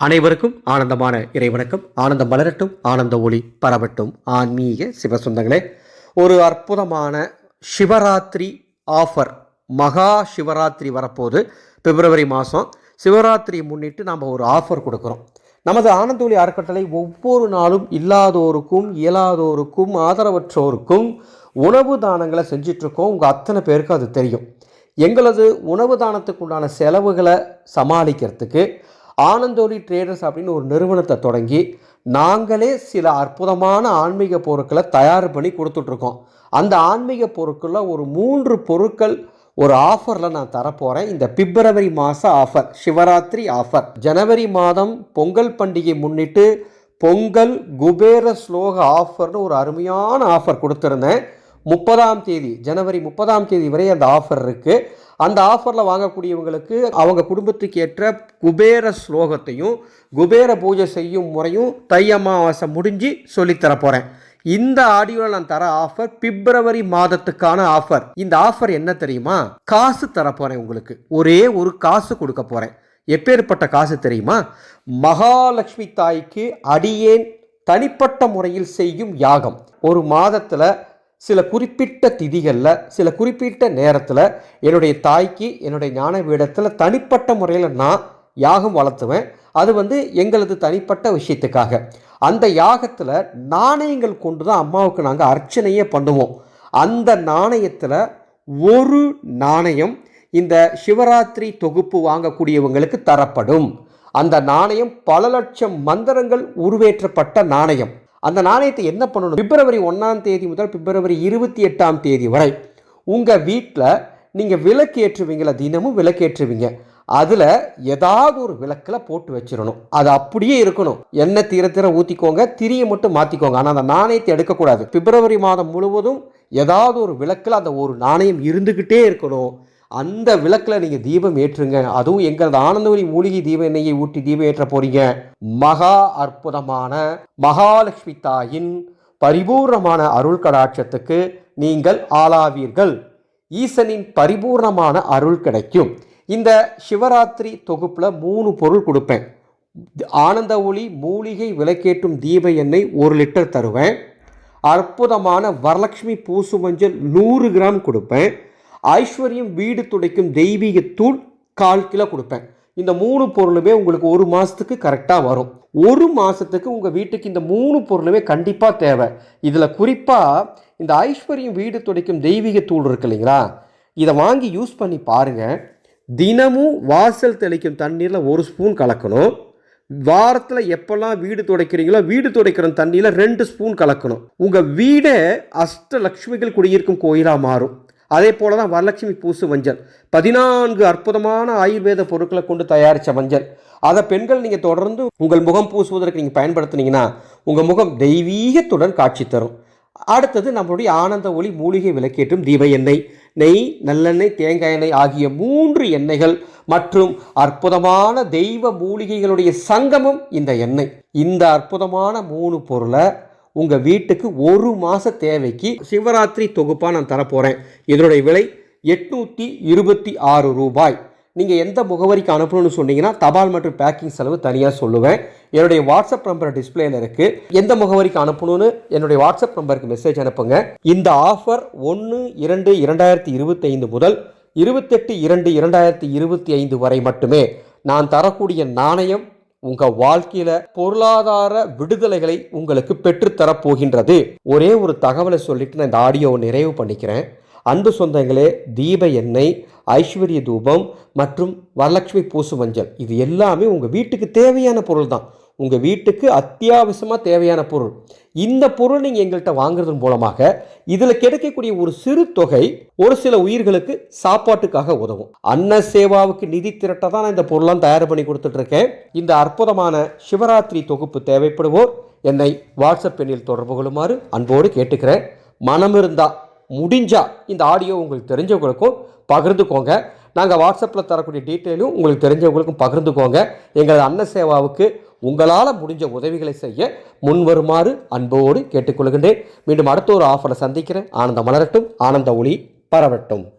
அனைவருக்கும் ஆனந்தமான இறைவணக்கம். ஆனந்தம் மலரட்டும் ஆனந்த ஒளி பரவட்டும். ஆன்மீக சிவசொந்தங்களே ஒரு அற்புதமான சிவராத்திரி ஆஃபர் மகா சிவராத்திரி வரப்போது பிப்ரவரி மாதம் சிவராத்திரியை முன்னிட்டு நாம் ஒரு ஆஃபர் கொடுக்குறோம். நமது ஆனந்தொலி அறக்கட்டளை ஒவ்வொரு நாளும் இல்லாதோருக்கும் இயலாதோருக்கும் ஆதரவற்றோருக்கும் உணவு தானங்களை செஞ்சிட்ருக்கோம். உங்கள் அத்தனை பேருக்கு அது தெரியும். எங்களது உணவு தானத்துக்கு உண்டான செலவுகளை சமாளிக்கிறதுக்கு ஆனந்தோலி ட்ரேடர்ஸ் அப்படின்னு ஒரு நிறுவனத்தை தொடங்கி நாங்களே சில அற்புதமான ஆன்மீக பொருட்களை தயார் பண்ணி கொடுத்துட்ருக்கோம். அந்த ஆன்மீக பொருட்களில் ஒரு மூன்று பொருட்கள் ஒரு ஆஃபரில் நான் தரப்போகிறேன் இந்த பிப்ரவரி மாத ஆஃபர் சிவராத்திரி ஆஃபர் ஜனவரி மாதம் பொங்கல் பண்டிகை முன்னிட்டு பொங்கல் குபேர ஸ்லோக ஆஃபர்னு ஒரு அருமையான ஆஃபர் கொடுத்துருந்தேன். முப்பதாம் தேதி ஜனவரி முப்பதாம் தேதி வரை அந்த ஆஃபர் இருக்குது அந்த ஆஃபரில் வாங்கக்கூடியவங்களுக்கு அவங்க குடும்பத்துக்கு ஏற்ற குபேர ஸ்லோகத்தையும் குபேர பூஜை செய்யும் முறையும் தை அமாவாசை முடிஞ்சு சொல்லித்தர போகிறேன் இந்த ஆடியோவில் நான் தர ஆஃபர் பிப்ரவரி மாதத்துக்கான ஆஃபர். இந்த ஆஃபர் என்ன தெரியுமா? காசு தர போகிறேன் உங்களுக்கு. ஒரே ஒரு காசு கொடுக்க போகிறேன் எப்பேற்பட்ட காசு தெரியுமா? மகாலட்சுமி தாய்க்கு அடியேன் தனிப்பட்ட முறையில் செய்யும் யாகம். ஒரு மாதத்தில் சில குறிப்பிட்ட திதிகளில் சில குறிப்பிட்ட நேரத்தில் என்னுடைய தாய்க்கு என்னுடைய ஞான பீடத்தில் தனிப்பட்ட முறையில் நான் யாகம் வளர்த்துவேன். அது வந்து எங்களது தனிப்பட்ட விஷயத்துக்காக. அந்த யாகத்தில் நாணயங்கள் கொண்டு தான் அம்மாவுக்கு நாங்கள் அர்ச்சனையே பண்ணுவோம். அந்த நாணயத்தில் ஒரு நாணயம் இந்த சிவராத்திரி தொகுப்பு வாங்கக்கூடியவங்களுக்கு தரப்படும். அந்த நாணயம் பல லட்சம் மந்திரங்கள் உருவேற்றப்பட்ட நாணயம். அந்த நாணயத்தை என்ன பண்ணணும்? பிப்ரவரி ஒன்றாம் தேதி முதல் பிப்ரவரி இருபத்தி எட்டாம் தேதி வரை உங்கள் வீட்டில் நீங்கள் விளக்கு ஏற்றுவீங்களா தினமும் விளக்கு ஏற்றுவீங்க அதில் ஏதாவது ஒரு விளக்கில் போட்டு வச்சிடணும். அது அப்படியே இருக்கணும். எண்ணெய் தீர தீர ஊற்றிக்கோங்க திரியை மட்டும் மாற்றிக்கோங்க ஆனால் அந்த நாணயத்தை எடுக்கக்கூடாது. பிப்ரவரி மாதம் முழுவதும் ஏதாவது ஒரு விளக்கில் அந்த ஒரு நாணயம் இருந்துக்கிட்டே இருக்கணும். அந்த விளக்கில் நீங்கள் தீபம் ஏற்றுங்க. அதுவும் எங்களது ஆனந்தவரி மூலிகை தீப எண்ணெயை ஊட்டி தீபம் ஏற்ற போறீங்க. மகா அற்புதமான மகாலட்சுமி தாயின் பரிபூர்ணமான அருள் கடாட்சத்துக்கு நீங்கள் ஆளாவீர்கள். ஈசனின் பரிபூர்ணமான அருள் கிடைக்கும். இந்த சிவராத்திரி தொகுப்பில் மூணு பொருள் கொடுப்பேன். ஆனந்த ஒளி மூலிகை விளக்கேற்றும் தீப எண்ணெய் ஒரு லிட்டர் தருவேன். அற்புதமான வரலட்சுமி பூசு மஞ்சள் நூறு கிராம் கொடுப்பேன். ஐஸ்வர்யம் வீடு துடைக்கும் தெய்வீக தூள் கால் கிலோ கொடுப்பேன். இந்த மூணு பொருளுமே உங்களுக்கு ஒரு மாதத்துக்கு கரெக்டாக வரும். ஒரு மாதத்துக்கு உங்கள் வீட்டுக்கு இந்த மூணு பொருளுமே கண்டிப்பாக தேவை. இதில் குறிப்பாக இந்த ஐஸ்வர்யம் வீடு துடைக்கும் தெய்வீக தூள் இருக்கு இல்லைங்களா? இதை வாங்கி யூஸ் பண்ணி பாருங்கள் தினமும் வாசல் தெளிக்கும் தண்ணீரில் ஒரு ஸ்பூன் கலக்கணும். வாரத்தில் எப்போல்லாம் வீடு துடைக்கிறீங்களோ வீடு துடைக்கிற தண்ணியில் ரெண்டு ஸ்பூன் கலக்கணும். உங்கள் வீடே அஷ்ட லக்ஷ்மிகள் குடியிருக்கும் கோயிலாக மாறும். அதே போல தான் வரலட்சுமி பூசு மஞ்சள் பதினான்கு அற்புதமான ஆயுர்வேத பொருட்களை கொண்டு தயாரித்த மஞ்சள் அதை பெண்கள் நீங்கள் தொடர்ந்து உங்கள் முகம் பூசுவதற்கு நீங்கள் பயன்படுத்துனீங்கன்னா உங்கள் முகம் தெய்வீகத்துடன் காட்சி தரும். அடுத்தது நம்மளுடைய ஆனந்த ஒளி மூலிகை விளக்கேற்றும் தீப எண்ணெய் நெய் நல்லெண்ணெய் தேங்காய் எண்ணெய் ஆகிய மூன்று எண்ணெய்கள் மற்றும் அற்புதமான தெய்வ மூலிகைகளுடைய சங்கமம் இந்த எண்ணெய். இந்த அற்புதமான மூணு பொருளை உங்கள் வீட்டுக்கு ஒரு மாத தேவைக்கு சிவராத்திரி தொகுப்பாக நான் தரப்போகிறேன் இதனுடைய விலை எட்நூற்றி இருபத்தி ஆறு ரூபாய். நீங்கள் எந்த முகவரிக்கு அனுப்பணும்னு சொன்னீங்கன்னா தபால் மற்றும் பேக்கிங் செலவு தனியாக சொல்லுவேன். என்னுடைய வாட்ஸ்அப் நம்பர் டிஸ்பிளேல இருக்குது எந்த முகவரிக்கு அனுப்பணும்னு என்னுடைய வாட்ஸ்அப் நம்பருக்கு மெசேஜ் அனுப்புங்க. இந்த ஆஃபர் ஒன்று இரண்டு இரண்டாயிரத்தி இருபத்தைந்து முதல் இருபத்தெட்டு இரண்டு இரண்டாயிரத்தி இருபத்தி ஐந்து வரை மட்டுமே. நான் தரக்கூடிய நாணயம் உங்கள் வாழ்க்கையில் பொருளாதார விடுதலைகளை உங்களுக்கு பெற்றுத்தரப்போகின்றது ஒரே ஒரு தகவலை சொல்லிட்டு நான் இந்த ஆடியோவை நிறைவு பண்ணிக்கிறேன். அன்பு சொந்தங்களே தீப எண்ணெய் ஐஸ்வர்ய தூபம் மற்றும் வரலட்சுமி பூசு மஞ்சள். இது எல்லாமே உங்கள் வீட்டுக்கு தேவையான பொருள் தான் உங்கள் வீட்டுக்கு அத்தியாவசியமாக தேவையான பொருள். இந்த பொருள் நீங்கள் எங்கள்கிட்ட வாங்குறதன் மூலமாக இதில் கிடைக்கக்கூடிய ஒரு சிறு தொகை ஒரு சில உயிர்களுக்கு சாப்பாட்டுக்காக உதவும். அன்ன சேவாவுக்கு நிதி திரட்ட தான் நான் இந்த பொருளாம் தயார் பண்ணி கொடுத்துட்ருக்கேன். இந்த அற்புதமான சிவராத்திரி தொகுப்பு தேவைப்படுவோர் என்னை வாட்ஸ்அப் எண்ணில் தொடர்பு கொள்ளுமாறு அன்போடு கேட்டுக்கிறேன். மனம் இருந்தால் முடிஞ்சா இந்த ஆடியோ உங்களுக்கு தெரிஞ்சவங்களுக்கும் பகிர்ந்துக்கோங்க. நாங்கள் வாட்ஸ்அப்பில் தரக்கூடிய டீட்டெயிலும் உங்களுக்கு தெரிஞ்சவங்களுக்கும் பகிர்ந்துக்கோங்க. எங்களது அன்ன சேவாவுக்கு உங்களால் முடிஞ்ச உதவிகளை செய்ய முன்வருமாறு அன்போடு கேட்டுக்கொள்கின்றேன். மீண்டும் அடுத்த ஒரு ஆஃபரை சந்திக்கிறேன். ஆனந்தம் மலரட்டும். ஆனந்த ஒளி பரவட்டும்.